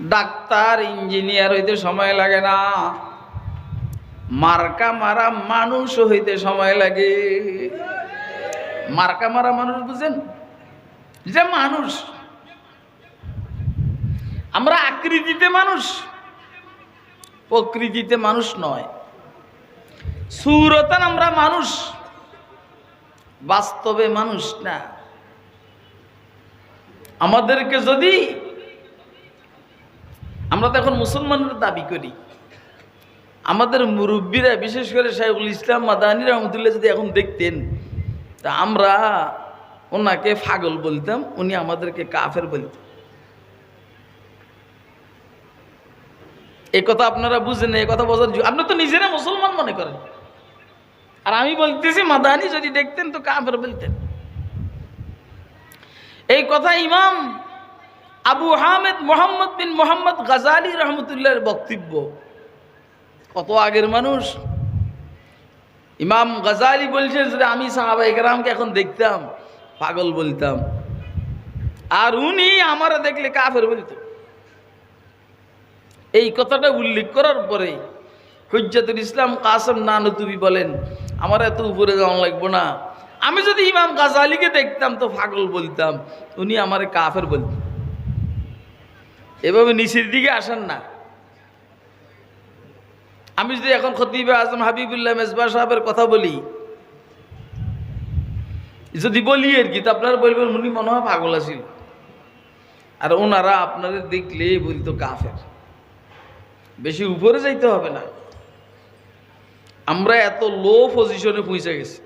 Doctor, engineer হইতে সময় লাগে না। মার্কা মারা মানুষ হইতে সময় লাগে। মার্কা মারা মানুষ বুঝেন? যে মানুষ। আমরা আকৃতিতে মানুষ, প্রকৃতিতে মানুষ নয়। সুরতান আমরা মানুষ, বাস্তবে মানুষ না। আমাদেরকে যদি আমরা তো এখন মুসলমানের দাবি করি, আমাদের মুরব্বীরা, বিশেষ করে শাহুল ইসলাম মাদানী রহমতুল্লাহ যদি এখন দেখতেন, তা আমরা ওনাকে ফাগল বলতাম, উনি আমাদেরকে কাফের বলতেন। এই কথা আপনারা বুঝেন এই কথা বোঝার আপনি তো নিজেরা মুসলমান মনে করেন। আর আমি বলতেছি, মাদানি যদি দেখতেন তো কাফের বলতেন। এই কথা ইমাম আবু হামেদ মোহাম্মদ বিন মোহাম্মদ গাজালি রহমতুল্লাহর বক্তব্য। কত আগের মানুষ। ইমাম গাজালি বলছেন যে আমি সাহাবা একরামকে এখন দেখতাম, পাগল বলতাম। আর উনি আমার দেখলে কাফের বলতো। এই কথাটা উল্লেখ করার পরে হজ্জাতুল ইসলাম কাসম নানতুবি বলেন, আমার এত উপরে যাওয়া লাগবো না। আমি যদি ইমাম গাজালিকে দেখতাম তো পাগল বলতাম, উনি আমার কাফের বলতেন। এভাবে নিচের দিকে আসেন না। আমি যদি এখন খতিবে আজম হাবিবুল্লাহ মেজবা সাহেবের কথা বলি, যদি বলি আর কি, তো আপনারা বলবেন, উনি মনে হয় পাগল আছিল। আর ওনারা আপনাদের দেখলে বলতো কাফের। বেশি উপরে যাইতে হবে না। আমরা এত লো পজিশনে পৌঁছে গেছি।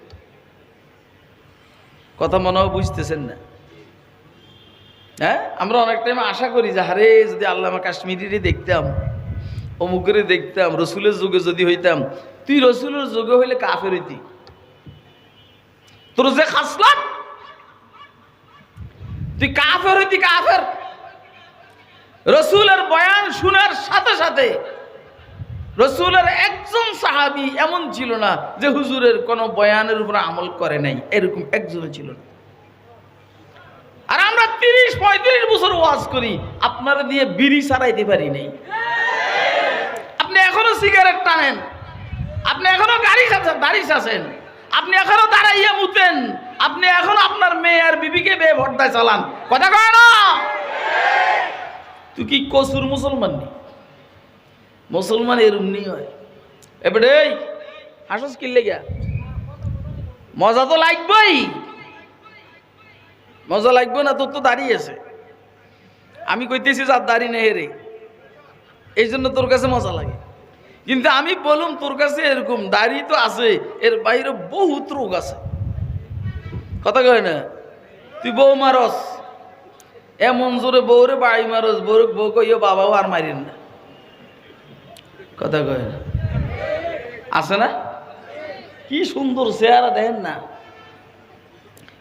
কথা মনে হয় বুঝতেছেন না। হ্যাঁ? আমরা অনেক টাইম আশা করি যে, হারে যদি আল্লামা কাশ্মীরিরে দেখতাম, অমুকের দেখতাম, রসুলের যুগে যদি হইতাম, তুই রসুলের যুগে হইলে কাফের হইতি। তোর যে খাসলাম তুই কাফের হইতি কাফের। রসুলের বয়ান শোনার সাথে সাথে রসুলের একজন সাহাবি এমন ছিল না যে হুজুরের কোনো বয়ানের উপর আমল করে নাই, এরকম একজনও ছিল না। আর আমরা তিরিশ পঁয়ত্রিশ বছর ওয়াজ করি, আপনারা দিয়ে বিড়ি সারাইতে পারি নাই। আপনি এখনও সিগারেট টানেন, আপনি এখনও গাড়ি খাচ্ছেন দাড়ি চাচ্ছেন, আপনি এখনও দাঁড়াইয়া মুতেন আপনি এখনও আপনার মেয়ে আর বিবিকে বে ভর্তায় চালান। কথা কয় না? তুই কি কসুর মুসলমান নি? মুসলমান এরম নি হয় এবারে হাসস কিনলে গিয়া। মজা তো লাগবেই। মজা লাগবে না, তোর তো দাঁড়িয়ে আছে। আমি কইতেছি যার দাড়ি নেই রে। এই জন্য তোর কাছে মজা লাগে। কিন্তু আমি বলুম, তোর কাছে এরকম দাড়ি তো আছে, এর বাইরে বহুত রোগ আছে। কথা কয় না? তুই বউ মারস, এমন জোরে বউরে বাড়ি মারস বউ বউ কইও বাবাও আর মারিন না। কথা কয় না। আছে না? কি সুন্দর চেহারা দেখেন না।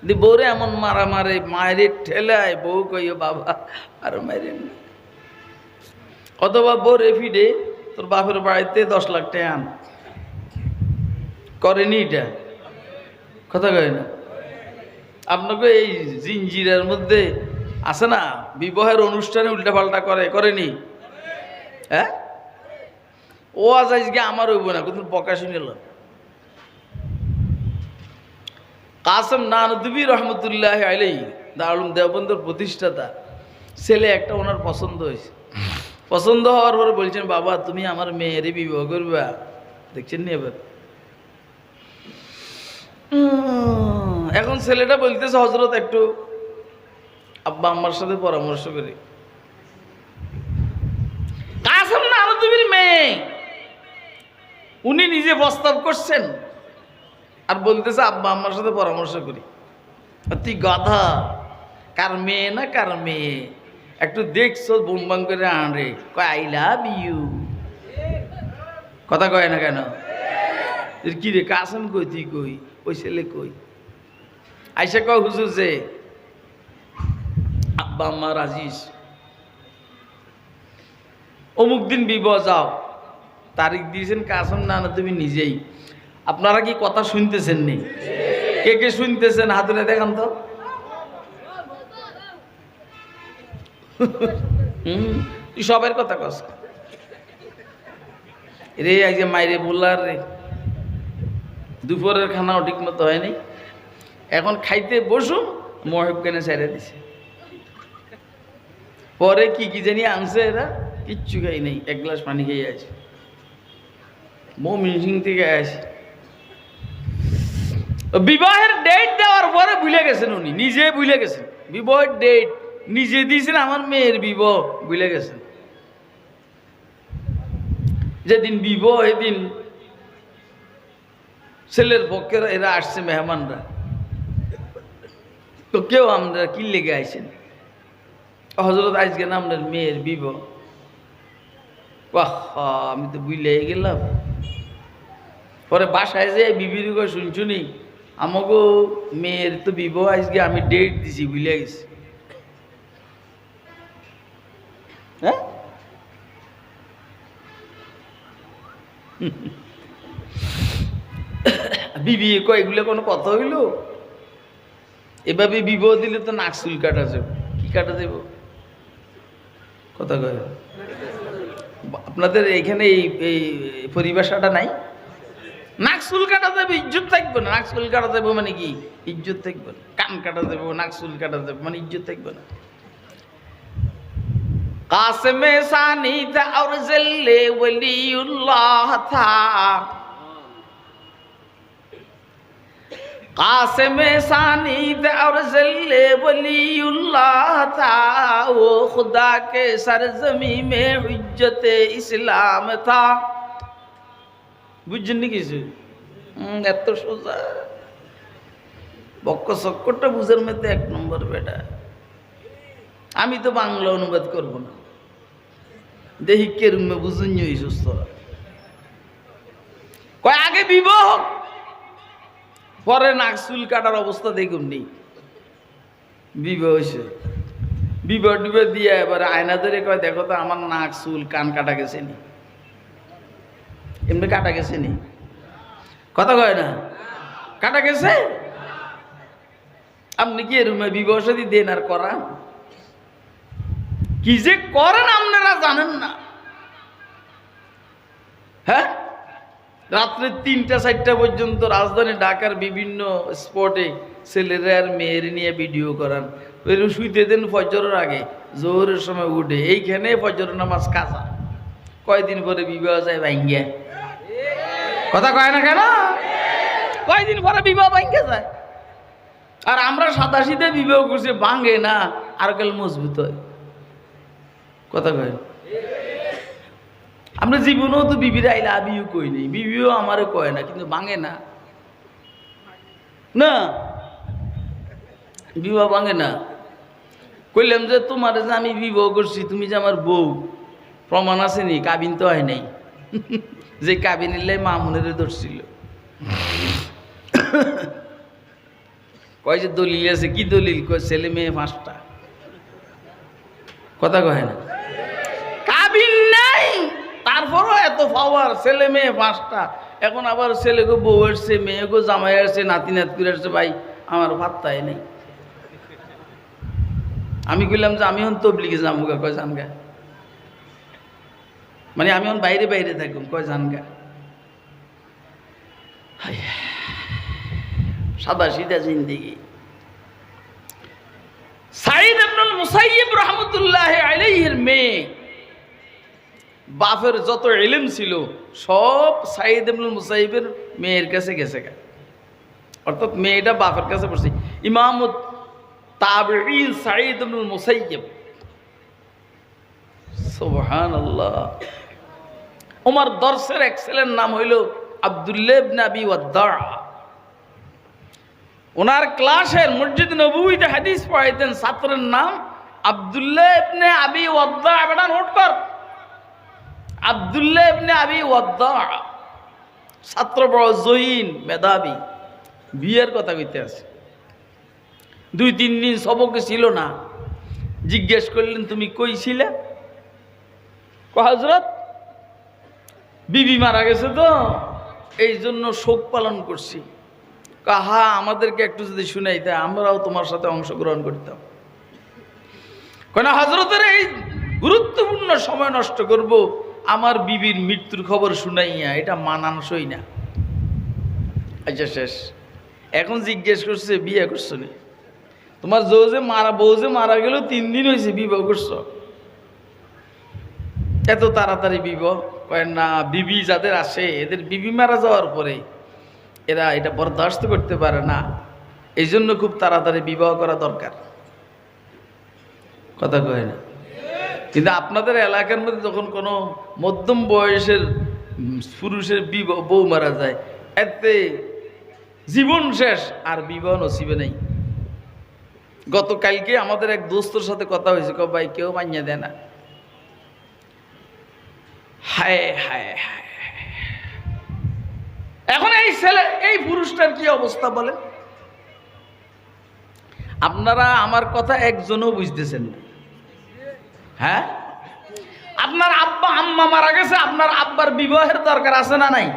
দি বউরে এমন মারা মারে, মায়ের ঠেলায়, বউ কইও, বাবা, আর মারেন না। অথবা বউ রেফিডে তোর বাপের বাড়িতে দশ লাখ টাকা আন। করেনি এটা। কথা কয় না। আপনাকে এই জিঞ্জিরের মধ্যে আছে না? বিবাহের অনুষ্ঠানে উল্টাপাল্টা করে, করেনি? হ্যাঁ? ও আজ আজকে আমার হইব না, কিন্তু বকা শুনিল কাসম নানদবী রহমতুল্লাহ আলাই দারুল দেওবন্দর প্রতিষ্ঠাতা। ছেলে একটা ওনার পছন্দ হয়েছে। পছন্দ হওয়ার পরে বলছেন, বাবা, তুমি আমার মেয়ের বিবাহ করবা। দেখছেন নি এবার? এখন ছেলেটা বলতেছে হজরত একটু আব্বা আম্মার সাথে পরামর্শ করি কাসম নানদবীর মেয়ে উনি নিজে প্রস্তাব করছেন আর বলতেছে, আব্বা, আম্মার সাথে পরামর্শ করি। তুই গাধা। কার মেয়ে না কার মেয়ে? একটু দেখছ, বুমবাং করে আনরে। কয়, আই লাভ ইউ। কথা কয় না কেন? কি রে, কাসম কই, তুই কই? ওই ছেলে কই? আইসা কয়, হুজুর যে, আব্বা, আম্মা রাজিস অমুক দিন বিবাহ যাও। তারিখ দিয়েছেন কাসম, না না, তুমি নিজেই। আপনারা কি কথা শুনতেছেন নি? কে কে শুনতেছেন? হাতুনে দেখান তো। হুম, তুই সবের কথা কস। রে, এই যে মাইরে বললার রে। দুপুরের খানাও ঠিক মতো হয়নি। এখন খাইতে বসু, মহেব কেনে ছেড়ে দিছে। পরে কি কি জানি আনছে এরা, কিচ্ছু খাই নেই, এক গ্লাস পানি খেয়ে আছে। মৌ মিনসিং থেকে আসে। বিবাহের ডেট দেওয়ার পরে ভুলে গেছেন উনি, নিজে ভুলে গেছেন। বিবাহের ডেট নিজে দিয়েছেন আমার মেয়ের বিবাহ, ভুলে গেছেন। যেদিন বিবাহ, এদিন ছেলের পক্ষের এরা আসছে মেহমানরা। তো কেউ আমরা কি লেগে আইছেন হজরত আজকে না মেয়ের বিবাহ। বাহ আমি তো বুঝলে গেলাম। পরে বাসায় যে বিবির শুনছুনি আমাকে মেয়ের তো বিবাহ আজকে আমি ডেট দিছি বুঝলে গেছি। হ্যাঁ? বিবি কয়, এগুলো কোনো কথা হইল? এভাবে বিবাহ দিলে তো নাক চুল কাটা যাব, কি কাটা যাব? কথা কয়। আপনাদের এখানে এই পরিভাষাটা নাই? নাক চুল কাটা যাবে ইজ্জত থাকবে না নাক চুল কাটা যাবে মানে কি ইজ্জত থাকবে না কান কাটা যাবে নাক চুল কাটা যাবে মানে ইজ্জত থাকবে না কাসম সানি था और जल्ले वलीउल्लाह था कासम सानी था और जल्ले वलीउल्लाह था वो खुदा के सरजमी में हुज्जत इस्लाम था বুঝছেন কিছু? হুম, এত সোজা। বক্ক চক্করটা বুঝার মধ্যে এক নম্বর বেটা। আমি তো বাংলা অনুবাদ করব না। দেখি কে রুমে বুঝুন সুস্থ কয় আগে বিবাহ। পরে নাক চুল কাটার অবস্থা দেখুন নেই বিবাহ হয়েছে। বিবাহ টিবাহ দিয়ে এবার আয়না ধরে কয় দেখো তো আমার নাক চুল কান কাটা গেছে নি। এমনি কাটা গেছে নি? কথা কয় না? কাটা গেছে? আপনি কি বিবাহ সাথী দেন আর করান? কি যে করেন আপনারা জানেন না। হ্যাঁ? রাত্রে তিনটা, চারটা পর্যন্ত রাজধানী ঢাকার বিভিন্ন স্পটে ছেলেরা আর মেয়ের নিয়ে ভিডিও করান। এরকম শুইতে দেন ফজরের আগে, জোহরের সময় উঠে। এইখানে ফজর নামাজ কাজা। কয়দিন পরে বিবাহ যায় ভাঙ্গিয়া। কথা কয় না কেন? কয়দিন পরে বিবাহ ভাঙ্গে যায়। আর আমরা সিধে বিবাহ করছি ভাঙে না আর কাল মজবুত হয়। কথা কয় আমরা জীবনেও তো বিবির আইলে আবিও কই নেই বিবিও আমারও কয় না কিন্তু ভাঙে না। না। বিবাহ ভাঙে না। কইলাম যে তোমার যে আমি বিবাহ করছি তুমি যে আমার বউ প্রমাণ আছে নি কাবিন তো হয় নাই। যে কাবিন এলে মামুনের ধরছিল কয় যে দলিল আছে, কি দলিল? কয় ছেলে মেয়ে পাঁচটা। কথা কয় না। কাবিন নাই, তারপরও এত পাওয়ার ছেলে মেয়ে পাঁচটা। এখন আবার ছেলেকে বউ আসছে মেয়েকে জামাই আসছে, নাতি নাত করে আসছে, ভাই, আমার ভাত্তাই নেই। আমি কইলাম যে আমি এখন তবলিগে যাব গা কয় জানগা? মানে আমি এখন বাইরে বাইরে থাকুম, কয় জানগা? হায়। সাদা সিধা জিন্দিগি। সাইদ আব্দুল মুসাইয়িব রহমতুল্লাহ আলাইহির মেয়ে, বাপের যত ইলম ছিল, সব সাইদ আব্দুল মুসাইবের মেয়ের কাছে গেছে গা। অর্থাৎ মেয়েটা বাপের কাছে পড়ছে ইমাম তাবিঈন সাইদ আব্দুল ওমর দর্শের এক ছেলের নাম হইল আব্দুল্লাহ ইবনে আবি ওয়াদ্দা। ওনার ক্লাসের মসজিদ নবুইতে হাদিস পড়াইতেন, ছাত্রের নাম আব্দুল্লাহ ইবনে আবি ওয়াদ্দা। বেটা নোট কর। আব্দুল্লাহ আবি ওয়াদ্দা। ছাত্র বড় জহিন, মেধাবী। বিয়ের কথা কইতে আছে। দুই তিন দিন সবকে ছিল না। জিজ্ঞেস করলেন, তুমি কই ছিলে? হজরত বিবি মারা গেছে তো এই জন্য শোক পালন করছি। কাহা আমাদেরকে একটু যদি শুনাইতে আমরাও তোমার সাথে অংশগ্রহণ করতাম। কেন হজরতের এই গুরুত্বপূর্ণ সময় নষ্ট করব, আমার বিবির মৃত্যুর খবর শুনাইয়া, এটা মানানসই না। আচ্ছা শেষ। এখন জিজ্ঞেস করছে, বিয়ে করছ তোমার বউ যে মারা, বউ যে মারা গেল, তিন দিন হয়েছে বিবাহ করছ। এত তাড়াতাড়ি বিবাহ কয় না, বিবি যাদের আসে, এদের বিবি মারা যাওয়ার পরে এরা এটা বরদাস্ত করতে পারে না। এই জন্য খুব তাড়াতাড়ি বিবাহ করা দরকার। কথা কয় না? কিন্তু আপনাদের এলাকার মধ্যে যখন কোনো মধ্যম বয়সের পুরুষের বিবাহ বউ মারা যায়, এতে জীবন শেষ, আর বিবাহ নসিবে নেই। গতকালকে আমাদের এক দোস্তর সাথে কথা হয়েছে ভাই, কেউ মানিয়ে দেয় না। হায় এখন এই ছেলে, এই পুরুষটার কি অবস্থা বলেন? আপনারা আমার কথা একজনও বুঝতেছেন না। হ্যাঁ? আপনার আব্বা, আম্মা মারা গেছে, আপনার আব্বার বিবাহের দরকার আছে না নাই?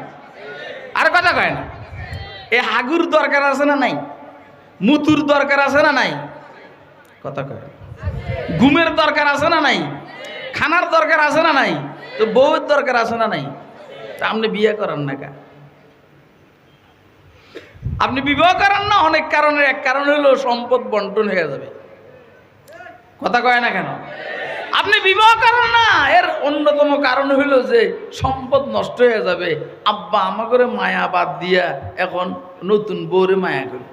আর কথা কয় না। এ হাগুর দরকার আছে না নাই? মুতুর দরকার আছে না নাই? কথা কয়। ঘুমের দরকার আছে না নাই? খানার দরকার আছে না নাই? তো বউয়ের দরকার আছে না নাই? তা আপনি বিয়ে করেন না কা আপনি বিবাহ করেন না, অনেক কারণের। এক কারণ হলো সম্পদ বন্টন হয়ে যাবে। কথা কয় না কেন? আপনি বিবাহ করেন না, এর অন্যতম কারণ হইল যে সম্পদ নষ্ট হয়ে যাবে। আব্বা আমা করে মায়া বাদ দিয়া এখন নতুন বউরে মায়া করে।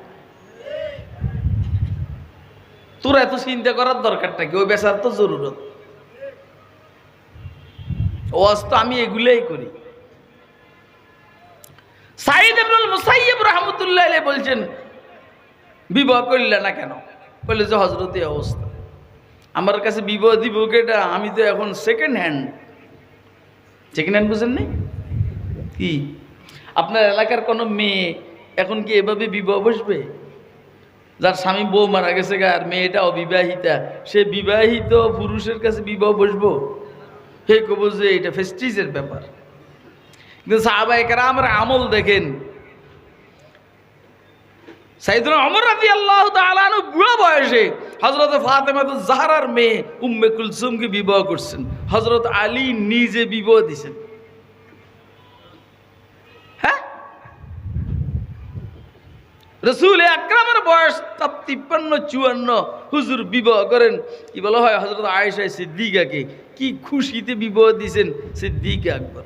তোর এত চিন্তা করার দরকারটা কি? ওই বেচার তো জরুরত। ওয়াজ তো আমি এগুলোই করি। সাইদ ইবনুল মুসাইয়্যিব রাহমাতুল্লাহ বলছেন, বিবাহ করলে না কেন? বলে যে হজরত অবস্থা। আমার কাছে বিবাহ দিব কেটা আমি তো এখন সেকেন্ড হ্যান্ড সেকেন্ড হ্যান্ড বুঝেন নাই? কি? আপনার এলাকার কোনো মেয়ে এখন কি এভাবে বিবাহ বসবে? যার স্বামী বউ মারা গেছে আর মেয়েটা অবিবাহিতা সে বিবাহিত পুরুষের কাছে বিবাহ বসবো? হে কব যে, এটা ফেস্টিজের ব্যাপার। কিন্তু সাহাবাহিকেরা আমার আমল দেখেন সাইদুল অমর রাজি আল্লাহ তালানু বুড়া বয়সে হজরত ফাতেমা তো জাহারার মেয়ে উম্মে কুলসুমকে বিবাহ করছেন। হজরত আলী নিজে বিবাহ দিছেন হ্যাঁ রসুল আকরামের বয়স তার তিপ্পান্ন, চুয়ান্ন। হুজুর বিবাহ করেন। কি বলা হয়? হজরত আয়েশা সিদ্দিকাকে। কি খুশিতে বিবাহ দিছেন সিদ্দিক আকবর।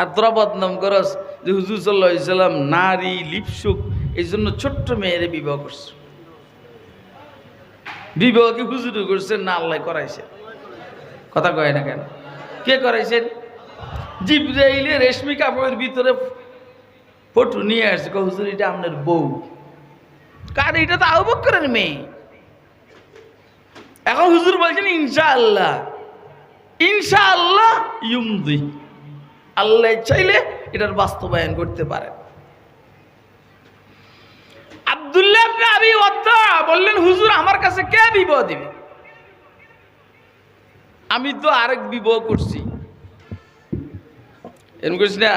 আর তোরা বদনাম করস যে হুজুর সাল্লাহ নারী, লিপসুক, এই জন্য ছোট্ট মেয়েরে বিবাহ করছে। বিবাহ কি হুজুরে করছেন? না, আল্লাহ করাইছে কথা কয় না কেন? কে করাইছেন? জিব্রাইলে রেশমি কাপড়ের ভিতরে ফটো নিয়ে আসছে হুজুর, এটা আপনার বউ। কার, এটা তো আবক করেন মেয়ে। এখন হুজুর বলছেন, ইনশাআল্লাহ ইনশাআল্লাহ ইউমদি আল্লাহ চাইলে এটার বাস্তবায়ন করতে পারে। আব্দুল্লাহ ইবনে আবি বললেন, হুজুর, আমার কাছে কে বিবাহ দিবে? আমি তো আরেক বিবাহ করছি। এরকম করিস না?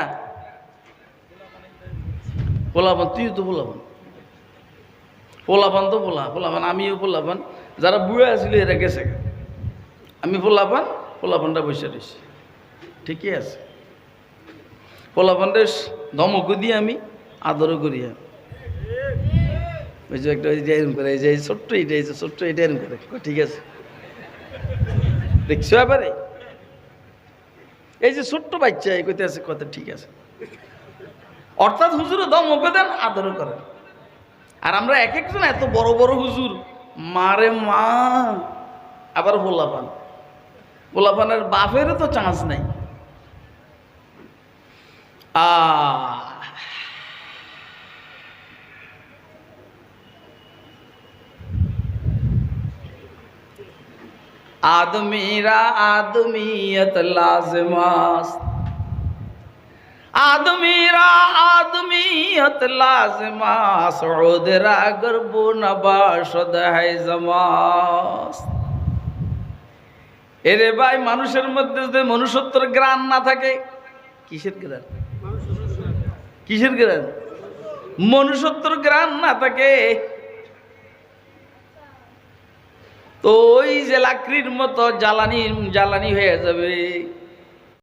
পোলাপান, তুই তো পোলাপান। পোলাপান তো পোলা, পোলাপান, আমিও পোলাপান। যারা বুড়ে আসছিল এরা গেছে আমি পোলাপান, পোলাপানটা বসে রয়েছি ঠিকই আছে। পোলাপানটা ধমকও দিই আমি, আদরও করি আমি। ওই একটা ওই যে করে, এই যে ছোট্ট এটা এই যে ছোট্ট এটা এরকম করে। ঠিক আছে। দেখছ এবারে? এই যে ছোট্ট বাচ্চা, এই কইতে আছে কথা ঠিক আছে। অর্থাৎ হুজুরও ধমকও দেন আদরও করেন আর আমরা এক একজন এত বড় বড় হুজুর মারে মা আবার পোলাপান পোলাপানের বাপেরও তো চান্স নাই আ आदमीरा आदमीयत लाजमास आदमीरा आदमीयत लाजमास उदरा गर्बो नबाशद है জমাস এরে ভাই মানুষের মধ্যে যদি মনুষ্যত্বর গ্রাণ না থাকে কিসের গ্রাণ কিসের গ্রাণ মনুষ্যত্বর গ্রাণ না থাকে তো ওই যে লাকড়ির মতো জ্বালানি জ্বালানি হয়ে যাবে